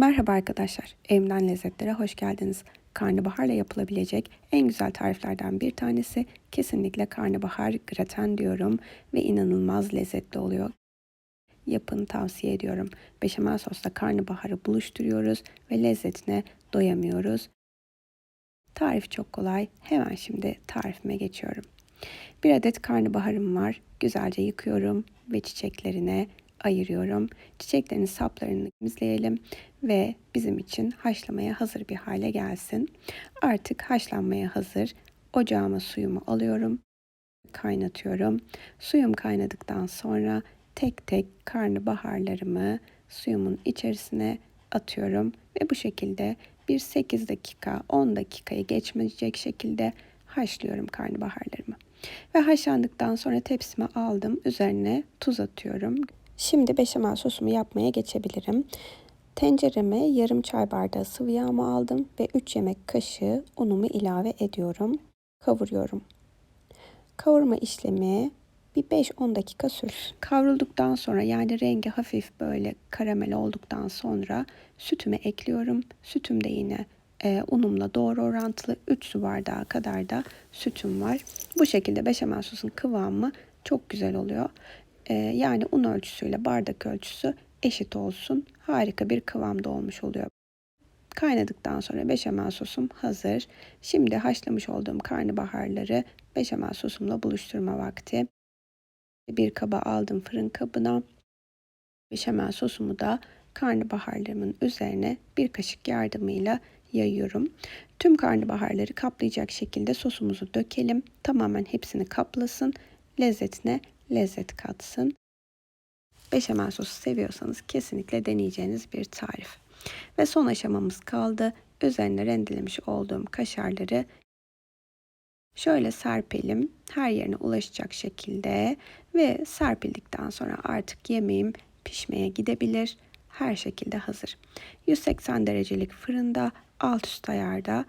Merhaba arkadaşlar, Evimden Lezzetlere hoş geldiniz. Karnabaharla yapılabilecek en güzel tariflerden bir tanesi kesinlikle karnabahar graten diyorum ve inanılmaz lezzetli oluyor. Yapın tavsiye ediyorum. Beşamel sosla karnabaharı buluşturuyoruz ve lezzetine doyamıyoruz. Tarif çok kolay. Hemen şimdi tarifime geçiyorum. Bir adet karnabaharım var. Güzelce yıkıyorum ve çiçeklerine ayırıyorum. Çiçeklerin saplarını temizleyelim ve bizim için haşlamaya hazır bir hale gelsin. Artık haşlanmaya hazır. Ocağıma suyumu alıyorum. Kaynatıyorum. Suyum kaynadıktan sonra tek tek karnabaharlarımı suyumun içerisine atıyorum ve bu şekilde bir 8 dakika 10 dakikayı geçmeyecek şekilde haşlıyorum karnabaharlarımı. Ve haşlandıktan sonra tepsime aldım. Üzerine tuz atıyorum. Şimdi beşamel sosumu yapmaya geçebilirim. Tencereme yarım çay bardağı sıvı yağımı aldım ve 3 yemek kaşığı unumu ilave ediyorum. Kavuruyorum. Kavurma işlemi bir 5-10 dakika sürsün. Kavrulduktan sonra yani rengi hafif böyle karamel olduktan sonra sütümü ekliyorum. Sütüm de yine e, unumla doğru orantılı 3 su bardağı kadar da sütüm var. Bu şekilde beşamel sosun kıvamı çok güzel oluyor. E, yani un ölçüsüyle bardak ölçüsü eşit olsun. Harika bir kıvamda olmuş oluyor. Kaynadıktan sonra beşamel sosum hazır. Şimdi haşlamış olduğum karnabaharları beşamel sosumla buluşturma vakti. Bir kaba aldım fırın kabına. Beşamel sosumu da karnabaharlarımın üzerine bir kaşık yardımıyla yayıyorum. Tüm karnabaharları kaplayacak şekilde sosumuzu dökelim. Tamamen hepsini kaplasın. Lezzetine lezzet katsın. Beşamel sosu seviyorsanız kesinlikle deneyeceğiniz bir tarif. Ve son aşamamız kaldı. Üzerine rendelemiş olduğum kaşarları şöyle serpelim. Her yerine ulaşacak şekilde ve serpildikten sonra artık yemeğim pişmeye gidebilir. Her şekilde hazır. 180 derecelik fırında alt üst ayarda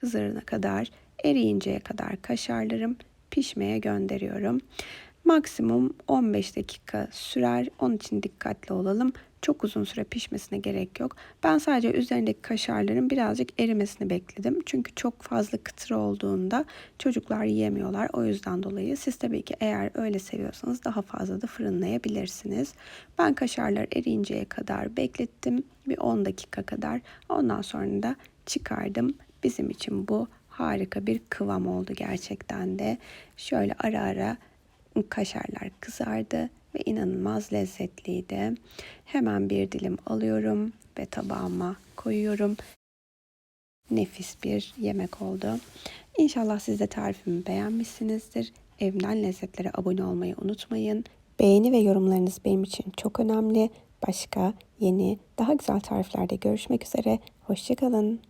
kızarana kadar eriyinceye kadar kaşarlarım pişmeye gönderiyorum. Maksimum 15 dakika sürer. Onun için dikkatli olalım. Çok uzun süre pişmesine gerek yok. Ben sadece üzerindeki kaşarların birazcık erimesini bekledim. Çünkü çok fazla kıtır olduğunda çocuklar yiyemiyorlar. O yüzden dolayı siz tabii ki eğer öyle seviyorsanız daha fazla da fırınlayabilirsiniz. Ben kaşarlar erinceye kadar beklettim. Bir 10 dakika kadar. Ondan sonra da çıkardım. Bizim için bu harika bir kıvam oldu gerçekten de. Şöyle ara ara kaşarlar kızardı ve inanılmaz lezzetliydi. Hemen bir dilim alıyorum ve tabağıma koyuyorum. Nefis bir yemek oldu. İnşallah siz de tarifimi beğenmişsinizdir. Evimden lezzetlere abone olmayı unutmayın. Beğeni ve yorumlarınız benim için çok önemli. Başka yeni, daha güzel tariflerde görüşmek üzere. Hoşçakalın.